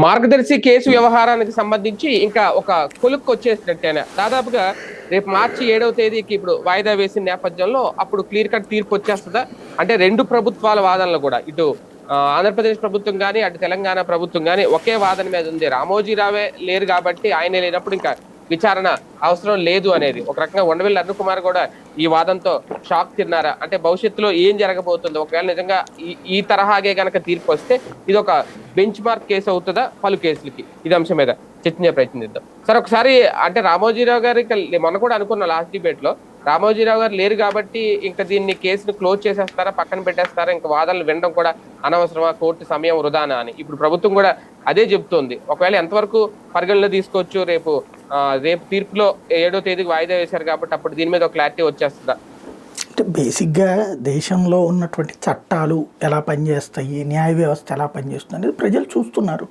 మార్గదర్శి case వ్యవహారానికి సంబంధించి ఇంకా ఒక కొలుక్కు వచ్చేసినట్టేనా? దాదాపుగా రేపు మార్చి ఏడవ తేదీకి ఇప్పుడు వాయిదా వేసిన నేపథ్యంలో అప్పుడు క్లియర్ కట్ తీర్పు వచ్చేస్తుందా? అంటే రెండు ప్రభుత్వాల వాదనలు కూడా. ఇటు ఆంధ్రప్రదేశ్ ప్రభుత్వం కానీ అటు తెలంగాణ ప్రభుత్వం కానీ ఒకే వాదన మీద ఉంది. రామోజీరావే లేరు కాబట్టి ఆయన లేనప్పుడు ఇంకా విచారణ అవసరం లేదు అనేది. ఒక రకంగా ఉండవెల్లి అరుణ్ కుమార్ కూడా ఈ వాదంతో షాక్ తిన్నారా? అంటే భవిష్యత్తులో ఏం జరగబోతుంది? ఒకవేళ నిజంగా ఈ ఈ తరహాగే గనక తీర్పు వస్తే ఇది ఒక బెంచ్ మార్క్ కేసు అవుతుందా? పలు కేసులకి. ఇది అంశం మీద చర్చించే ప్రయత్నిద్దాం సార్ ఒకసారి అంటే రామోజీరావు గారికి మొన్న కూడా అనుకున్న లాస్ట్ డిబేట్లో రామోజీరావు గారు లేరు కాబట్టి ఇంకా దీన్ని కేసును క్లోజ్ చేసేస్తారా? పక్కన పెట్టేస్తారా? ఇంకా వాదనలు వినడం కూడా అనవసరమా? కోర్టు సమయం వృధానా అని. ఇప్పుడు ప్రభుత్వం కూడా అదే చెబుతోంది ఒకవేళ ఎంతవరకు పరిగణలో తీసుకోవచ్చు? రేపు రేపు తీర్పులో ఏడో తేదీకి వాయిదా వేశారు కాబట్టి అప్పుడు దీని మీద ఒక క్లారిటీ వచ్చేస్తుందా? అంటే బేసిక్గా దేశంలో ఉన్నటువంటి చట్టాలు ఎలా పనిచేస్తాయి న్యాయ వ్యవస్థ ఎలా పనిచేస్తుంది అనేది ప్రజలు చూస్తున్నారు.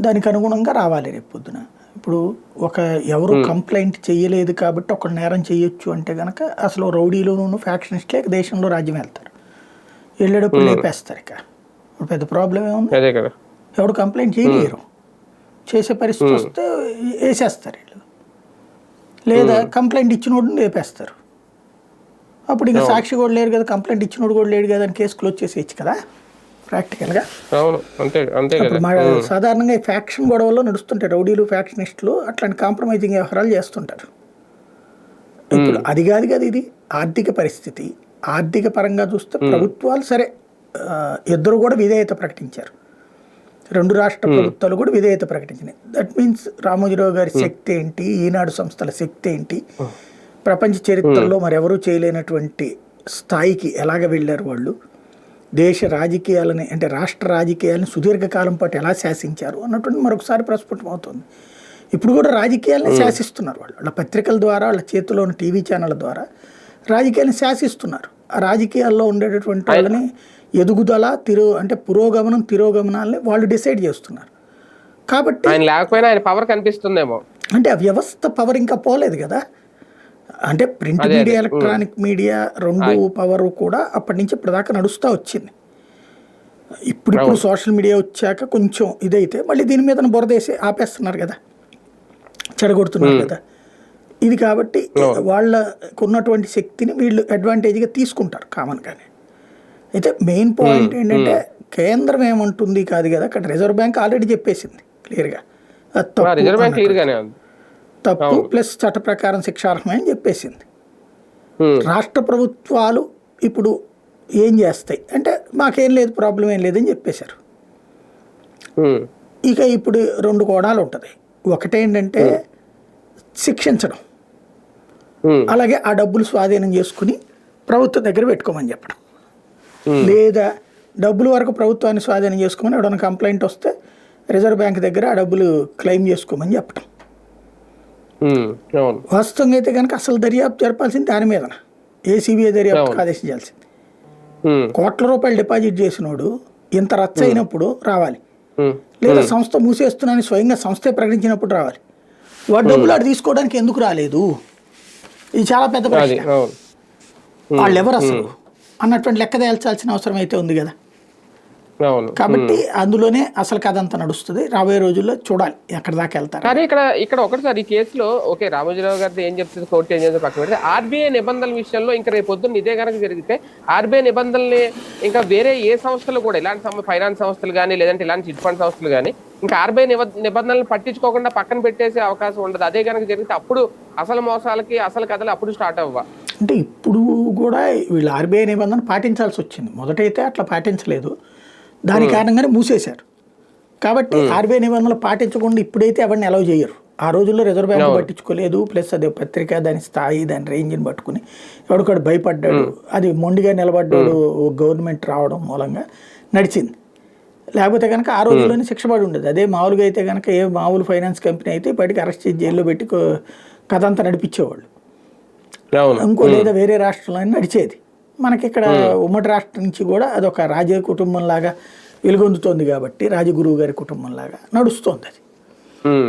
దానికి అనుగుణంగా రావాలి రేపు పొద్దున. ఇప్పుడు ఒక ఎవరు కంప్లైంట్ చేయలేదు కాబట్టి ఒక నేరం చేయొచ్చు అంటే కనుక అసలు రౌడీలోను ఫ్యాక్షనిస్ట్లే దేశంలో రాజ్యం వెళ్తారు. వెళ్ళేటప్పుడు లేపేస్తారు ఇక. ఇప్పుడు పెద్ద ప్రాబ్లం ఏముంది ఎవడు కంప్లైంట్ చేయలేరు. చేసే పరిస్థితి వస్తే వేసేస్తారు వీళ్ళు. లేదా కంప్లైంట్ ఇచ్చినోడు లేపేస్తారు. అప్పుడు ఇంకా సాక్షి కూడా లేరు కదా కంప్లైంట్ ఇచ్చినోడు కూడా లేడు కదా అని కేసు క్లోజ్ చేసేయచ్చు కదా ప్రాక్టికల్గా. అవును అంతే అంతే సాధారణంగా ఈ ఫ్యాక్షన్ గొడవల్లో నడుస్తుంటాయి రౌడీలు ఫ్యాక్షనిస్టులు అట్లాంటి కాంప్రమైజింగ్ వ్యవహారాలు చేస్తుంటారు. ఇప్పుడు అది కాదు కదా ఇది ఆర్థిక పరిస్థితి. ఆర్థిక పరంగా చూస్తే ప్రభుత్వాలు సరే ఇద్దరు కూడా విధేయత ప్రకటించారు. రెండు రాష్ట్ర ప్రభుత్వాలు కూడా విధేయత ప్రకటించినాయి. దట్ మీన్స్ రామోజీరావు గారి శక్తి ఏంటి? ఈనాడు సంస్థల శక్తి ఏంటి? ప్రపంచ చరిత్రలో మరెవరూ చేయలేనటువంటి స్థాయికి ఎలాగ వెళ్ళారు వాళ్ళు? దేశ రాజకీయాలని అంటే రాష్ట్ర రాజకీయాలను సుదీర్ఘకాలం పాటు ఎలా శాసించారు అన్నటువంటి మరొకసారి ప్రస్ఫుటం అవుతుంది. ఇప్పుడు కూడా రాజకీయాలని శాసిస్తున్నారు వాళ్ళు. వాళ్ళ పత్రికల ద్వారా వాళ్ళ చేతిలో ఉన్న టీవీ ఛానళ్ళ ద్వారా రాజకీయాలను శాసిస్తున్నారు. ఆ రాజకీయాల్లో ఉండేటటువంటి వాళ్ళని ఎదుగుదల తిరో అంటే పురోగమనం తిరోగమనాలని వాళ్ళు డిసైడ్ చేస్తున్నారు. కాబట్టి ఆయన లేకపోయినా ఆయన పవర్ కనిపిస్తుందేమో. అంటే ఆ వ్యవస్థ పవర్ ఇంకా పోలేదు కదా. అంటే ప్రింట్ మీడియా ఎలక్ట్రానిక్ మీడియా రెండు పవర్ కూడా అప్పటి నుంచి ఇప్పటిదాకా నడుస్తూ వచ్చింది. ఇప్పుడు ఇప్పుడు సోషల్ మీడియా వచ్చాక కొంచెం ఇదైతే మళ్ళీ దీని మీద బురదేసి ఆపేస్తున్నారు కదా. చెడగొడుతున్నారు కదా. ఇది కాబట్టి వాళ్ళకు ఉన్నటువంటి శక్తిని వీళ్ళు అడ్వాంటేజ్గా తీసుకుంటారు కామన్గానే. అయితే మెయిన్ పాయింట్ ఏంటంటే కేంద్రం ఏమంటుంది కాదు కదా అక్కడ రిజర్వ్ బ్యాంక్ ఆల్రెడీ చెప్పేసింది క్లియర్గా తప్పు ప్లస్ చట్ట ప్రకారం శిక్షార్హమే అని చెప్పేసింది. ఉమ్, రాష్ట్ర ప్రభుత్వాలు ఇప్పుడు ఏం చేస్తాయి? అంటే మాకేం లేదు ప్రాబ్లం ఏం లేదని చెప్పేశారు. ఇక ఇప్పుడు రెండు కోణాలు ఉంటుంది. ఒకటేంటంటే శిక్షించడం. అలాగే ఆ డబ్బులు స్వాధీనం చేసుకుని ప్రభుత్వం దగ్గర పెట్టుకోమని చెప్పడం. Hmm. లేదా డబ్బుల వరకు ప్రభుత్వాన్ని స్వాధీనం చేసుకోమని ఎవడన్నా కంప్లైంట్ వస్తే రిజర్వ్ బ్యాంక్ దగ్గర ఆ డబ్బులు క్లెయిమ్ చేసుకోమని అవును. వాస్తవంగా అయితే కనుక అసలు దర్యాప్తు జరపాల్సింది దాని మీదన. ఏసీబీఐ దర్యాప్తు ఆదేశించాల్సింది. కోట్ల రూపాయలు డిపాజిట్ చేసినోడు ఇంత రచ్చ అయినప్పుడు రావాలి. లేదా సంస్థ మూసేస్తున్నానని స్వయంగా సంస్థే ప్రకటించినప్పుడు రావాలి. వాడు డబ్బులు ఆడు తీసుకోవడానికి ఎందుకు రాలేదు? ఇది చాలా పెద్ద ప్రశ్న. వాళ్ళు ఎవరు అసలు? అన్నటువంటి లెక్క తేల్చాల్సిన అవసరం అయితే ఉంది కదా. కాబట్టి అందులోనే అసలు కథ అంతా నడుస్తుంది. రాబోయే రోజుల్లో చూడాలి ఎక్కడి దాకా వెళ్తారు. కానీ ఇక్కడ ఇక్కడ ఒకటి సార్ ఈ కేసులో ఓకే రామోజీరావు గారిది ఏం చెప్తుంది కోర్టు ఏం చెప్తుంది పక్కన పెడితే ఆర్బీఐ నిబంధనల విషయంలో ఇంకా రేపు పొద్దున్న ఇదే కనుక జరిగితే ఆర్బీఐ నిబంధనల్ని ఇంకా వేరే ఏ సంస్థలు కూడా ఇలాంటి ఫైనాన్స్ సంస్థలు కానీ లేదంటే ఇలాంటి చిట్ ఫండ్ సంస్థలు కానీ ఇంకా ఆర్బీఐ నిబ నిబంధనలు పట్టించుకోకుండా పక్కన పెట్టేసే అవకాశం ఉండదు. అదే కనుక జరిగితే అప్పుడు అసలు మోసాలకి అసలు కథలు అప్పుడు స్టార్ట్ అవ్వ అంటే ఇప్పుడు కూడా వీళ్ళు ఆర్బీఐ నిబంధన పాటించాల్సి వచ్చింది మొదటైతే అట్లా పాటించలేదు. దాని కారణంగానే మూసేశారు. కాబట్టి ఆర్బీఐ నిబంధనలు పాటించకుండా ఇప్పుడైతే ఎవరిని అలౌ చేయరు. ఆ రోజుల్లో రిజర్వ్ బ్యాంక్ పట్టించుకోలేదు. ప్లస్ అదే పత్రిక దాని స్థాయి దాని రేంజ్ని పట్టుకుని ఎవడికాడు భయపడ్డాడు అది మొండిగా నిలబడ్డాడు గవర్నమెంట్ రావడం మూలంగా నడిచింది. లేకపోతే కనుక ఆ రోజుల్లోనే శిక్ష పడి ఉండేది అదే మామూలుగా అయితే కనుక ఏ మామూలు ఫైనాన్స్ కంపెనీ అయితే బయటకు అరెస్ట్ చేసి జైల్లో పెట్టి కథ అంతా నడిపించేవాళ్ళు. ఇంకో లేదా వేరే రాష్ట్రంలో నడిచేది. మనకి ఇక్కడ ఉమ్మడి రాష్ట్రం నుంచి కూడా అదొక రాజ కుటుంబం లాగా వెలుగొందుతోంది కాబట్టి రాజగురువు గారి కుటుంబం లాగా నడుస్తోంది అది.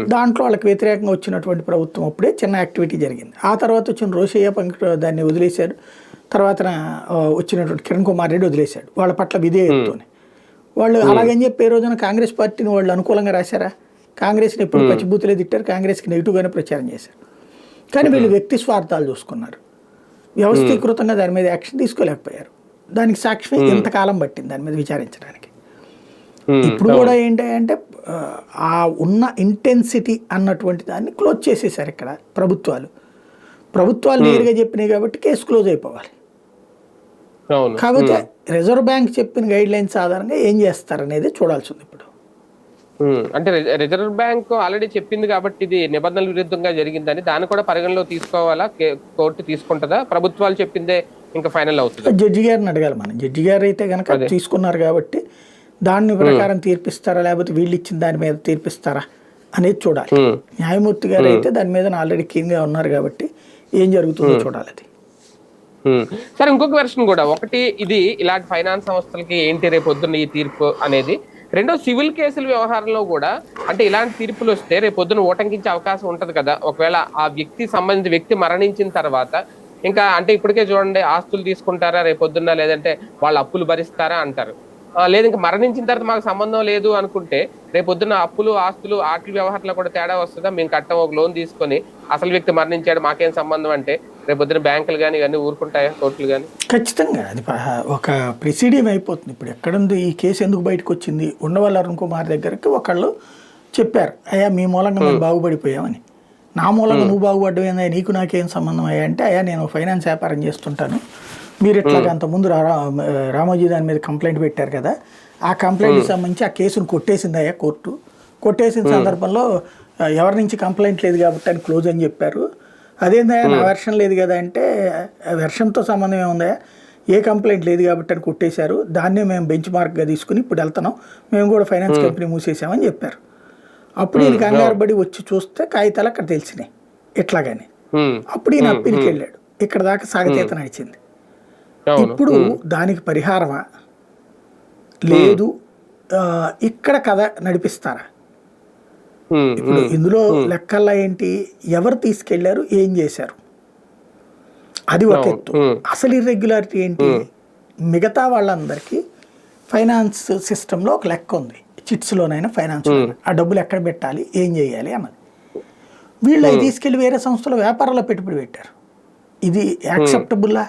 దాంట్లో వాళ్ళకి వ్యతిరేకంగా వచ్చినటువంటి ప్రభుత్వం అప్పుడే చిన్న యాక్టివిటీ జరిగింది. ఆ తర్వాత వచ్చిన రోషయ్య పంక దాన్ని వదిలేశాడు. తర్వాత వచ్చినటువంటి కిరణ్ కుమార్ రెడ్డి వదిలేశాడు. వాళ్ళ పట్ల విధేయతతోనే వాళ్ళు అలాగని చెప్పి ఏ రోజున కాంగ్రెస్ పార్టీని వాళ్ళు అనుకూలంగా రాశారా? కాంగ్రెస్ని ఎప్పుడు పచ్చిబూతులే తిట్టారు? కాంగ్రెస్కి నెగిటివ్గానే ప్రచారం చేశారు. కానీ వీళ్ళు వ్యక్తి స్వార్థాలు చూసుకున్నారు. వ్యవస్థీకృతంగా దాని మీద యాక్షన్ తీసుకోలేకపోయారు. దానికి సాక్ష్యం ఇంతకాలం పట్టింది దాని మీద విచారించడానికి. ఇప్పుడు కూడా ఏంటి అంటే ఆ, ఉన్న ఇంటెన్సిటీ అన్నటువంటి దాన్ని క్లోజ్ చేసేసారు ఇక్కడ ప్రభుత్వాలు. ప్రభుత్వాలు నేరుగా చెప్పినాయి కాబట్టి కేసు క్లోజ్ అయిపోవాలి. కాకపోతే రిజర్వ్ బ్యాంక్ చెప్పిన గైడ్ లైన్స్ ఆధారంగా ఏం చేస్తారనేది చూడాల్సి ఉంది ఇప్పుడు. అంటే రిజర్వ్ బ్యాంక్ ఆల్రెడీ చెప్పింది కాబట్టి ఇది నిబంధనల విరుద్ధంగా జరిగిందని దాన్ని కూడా పరిగణలో తీసుకోవాలా? కోర్టు తీసుకుంటుందా? ప్రభుత్వాలు చెప్పిందే ఇంకా ఫైనల్ అవుతుంది? జడ్జి గారిని అడగాలి మనం. జడ్జి గారు అయితే కనుక తీసుకున్నారు కాబట్టి దాని ప్రకారం తీర్పిస్తారా? లేకపోతే వీళ్ళు ఇచ్చిన దాని మీద తీర్పిస్తారా? అనేది చూడాలి. న్యాయమూర్తి గారు అయితే దాని మీద ఆల్రెడీ గా ఉన్నారు కాబట్టి ఏం జరుగుతుందో చూడాలి అది. సరే ఇంకొక వెర్షన్ కూడా. ఒకటి ఇది ఇలాంటి ఫైనాన్స్ సంస్థలకి ఏంటి రేపు పొద్దున్న ఈ తీర్పు అనేది? రెండో సివిల్ కేసుల వ్యవహారంలో కూడా అంటే ఇలాంటి తీర్పులు వస్తే రేపు పొద్దున ఓటంకించే అవకాశం ఉంటుంది కదా. ఒకవేళ ఆ వ్యక్తి సంబంధించిన వ్యక్తి మరణించిన తర్వాత ఇంకా అంటే ఇప్పటికే చూడండి ఆస్తులు తీసుకుంటారా రేపు పొద్దున్న లేదంటే వాళ్ళు అప్పులు భరిస్తారా అంటారు. లేదు ఇంకా మరణించిన తర్వాత మాకు సంబంధం లేదు అనుకుంటే రేపు పొద్దున్న అప్పులు ఆస్తులు ఆటల వ్యవహారంలో కూడా తేడా వస్తుందా? మేము కట్టం ఒక లోన్ తీసుకొని అసలు వ్యక్తి మరణించాడు మాకేం సంబంధం అంటే రేపు పొద్దున్న బ్యాంకులు కానీ ఇవన్నీ ఊరుకుంటాయా? కోర్టులు కానీ ఖచ్చితంగా. అది ఒక ప్రెసిడియం అయిపోతుంది. ఇప్పుడు ఎక్కడుంది? ఈ కేసు ఎందుకు బయటకు వచ్చింది? ఉండవల్లి అరుణ్ కుమార్ దగ్గరికి ఒకళ్ళు చెప్పారు అయ్యా మీ మూలంగా మేము బాగుపడిపోయామని. నా మూలంగా నువ్వు బాగుపడ్డమేందా నీకు నాకేం సంబంధం అయ్యా? అంటే అయ్యా నేను ఫైనాన్స్ వ్యాపారం చేస్తుంటాను. మీరు ఇట్లాగా అంతకుముందు రామోజీ దాని మీద కంప్లైంట్ పెట్టారు కదా ఆ కంప్లైంట్కి సంబంధించి ఆ కేసును కొట్టేసింది అయ్యా కోర్టు. కొట్టేసిన సందర్భంలో ఎవరి నుంచి కంప్లైంట్ లేదు కాబట్టి అని క్లోజ్ అని చెప్పారు. అదేందయ్యా నా వెర్షన్ లేదు కదా అంటే వెర్షన్తో సంబంధం ఏముందా ఏ కంప్లైంట్ లేదు కాబట్టి అని కొట్టేశారు. దాన్నే మేము బెంచ్ మార్క్గా తీసుకుని ఇప్పుడు వెళ్తున్నాం. మేము కూడా ఫైనాన్స్ కంపెనీ మూసేసామని చెప్పారు. అప్పుడు ఈయన కంగారు పడి వచ్చి చూస్తే కాగితాలు అక్కడ తెలిసినాయి. ఇట్లాగానే ఉమ్, అప్పుడు ఈయన అప్పీల్కి వెళ్ళాడు. ఇక్కడ దాకా సాగతీత నడిచింది. ఇప్పుడు దానికి పరిహారమా? లేదు. ఇక్కడ కథ నడిపిస్తారా? ఇప్పుడు ఇందులో లెక్కల్లో ఏంటి? ఎవరు తీసుకెళ్ళారు? ఏం చేశారు? అది ఒక ఎత్తు. అసలు ఇర్రెగ్యులారిటీ ఏంటి? మిగతా వాళ్ళందరికీ ఫైనాన్స్ సిస్టంలో ఒక లెక్క ఉంది. చిట్స్లోనైనా ఫైనాన్స్ ఆ డబ్బులు ఎక్కడ పెట్టాలి? ఏం చేయాలి అన్నది. వీళ్ళు అవి తీసుకెళ్ళి వేరే సంస్థలో వ్యాపారంలో పెట్టుబడి పెట్టారు. ఇది యాక్సెప్టబుల్లా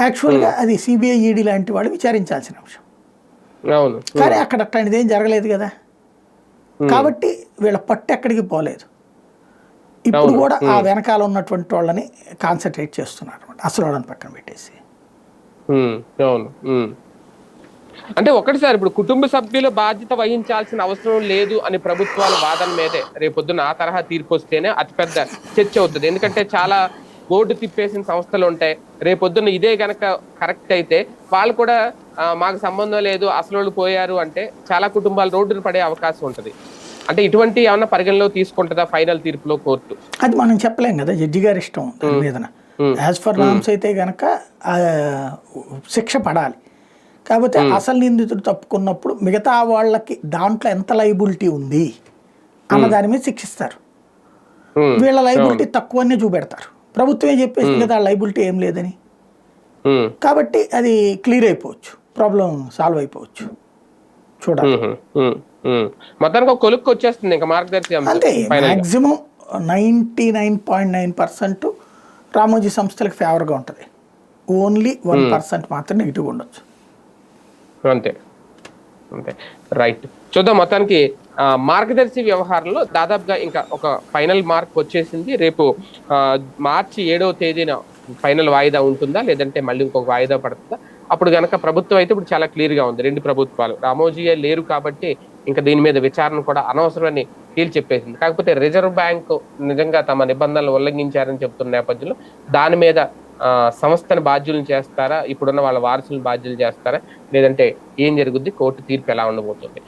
యాక్చువల్గా అది సిబిఐ ఈడీ లాంటి వాళ్ళు విచారించాల్సిన అంశం. కానీ అక్కడ అట్లాంటిది ఏం జరగలేదు కదా. కాబట్టి వీళ్ళ పట్టు ఎక్కడికి పోలేదు. ఇప్పుడు కూడా ఆ వెనకాల ఉన్నటువంటి వాళ్ళని కాన్సన్ట్రేట్ చేస్తున్నారు అనమాట అసలు వాళ్ళని పక్కన పెట్టేసి. అవును. ఉమ్. అంటే ఒకటి సార్ ఇప్పుడు కుటుంబ సభ్యుల బాధ్యత వహించాల్సిన అవసరం లేదు అని ప్రభుత్వాల వాదన మీదే. రేపొద్దున ఆ తరహా తీర్పు వస్తేనే అతిపెద్ద చర్చ అవుతుంది. ఎందుకంటే చాలా బోర్డు తిప్పేసిన సంస్థలు ఉంటాయి. రేపొద్దున ఇదే గనక కరెక్ట్ అయితే వాళ్ళు కూడా మాకు సంబంధం లేదు అసలు వాళ్ళు పోయారు అంటే చాలా కుటుంబాలు రోడ్డున పడే అవకాశం ఉంటుంది. అంటే ఇటువంటి ఏమన్నా పరిగణలో తీసుకుంటుందా ఫైనల్ తీర్పులో కోర్టు? అది మనం చెప్పలేం కదా జడ్జి గారి ఇష్టం మీదన. యాజ్ ఫర్ నామ్స్ అయితే గనక శిక్ష పడాలి. కాకపోతే అసలు నిందితుడు తప్పుకున్నప్పుడు మిగతా వాళ్ళకి దాంట్లో ఎంత లైబిలిటీ ఉంది అన్న దాని మీద శిక్షిస్తారు. వీళ్ళ లైబిలిటీ తక్కువనే చూపెడతారు. ప్రభుత్వమే చెప్పేసింది కదా లైబిలిటీ ఏం లేదని. కాబట్టి అది క్లియర్ అయిపోవచ్చు ప్రాబ్లం సాల్వ్ అయిపోవచ్చు. చూడాలి. మొత్తానికి ఒక కొలుక్కు వచ్చేస్తుంది ఇంకా మార్గదర్శి అంశం అంతే final maximum ninety nine point nine percent Ramoji సంస్థలకు ఫేవర్గా ఉంటుంది. ఓన్లీ వన్ పర్సెంట్ మాత్రం నెగిటివ్ ఉండొచ్చు. అంతే అంతే. రైట్ చూద్దాం మొత్తానికి మార్గదర్శి వ్యవహారంలో దాదాపుగా ఇంకా ఒక ఫైనల్ మార్క్ వచ్చేసింది. రేపు మార్చి ఏడవ తేదీన ఫైనల్ వాయిదా ఉంటుందా? లేదంటే మళ్ళీ ఇంకొక వాయిదా పడుతుందా? అప్పుడు గనక ప్రభుత్వం అయితే ఇప్పుడు చాలా క్లియర్గా ఉంది. రెండు ప్రభుత్వాలు. రామోజీయే లేరు కాబట్టి ఇంకా దీని మీద విచారణ కూడా అనవసరమని తేల్చి చెప్పేసింది. కాకపోతే రిజర్వ్ బ్యాంక్ నిజంగా తమ నిబంధనలు ఉల్లంఘించారని చెప్తున్న నేపథ్యంలో దాని మీద సంస్థను బాధ్యులను చేస్తారా? ఇప్పుడున్న వాళ్ళ వారసులను బాధ్యులు చేస్తారా? లేదంటే ఏం జరుగుద్ది? కోర్టు తీర్పు ఎలా ఉండబోతుంది?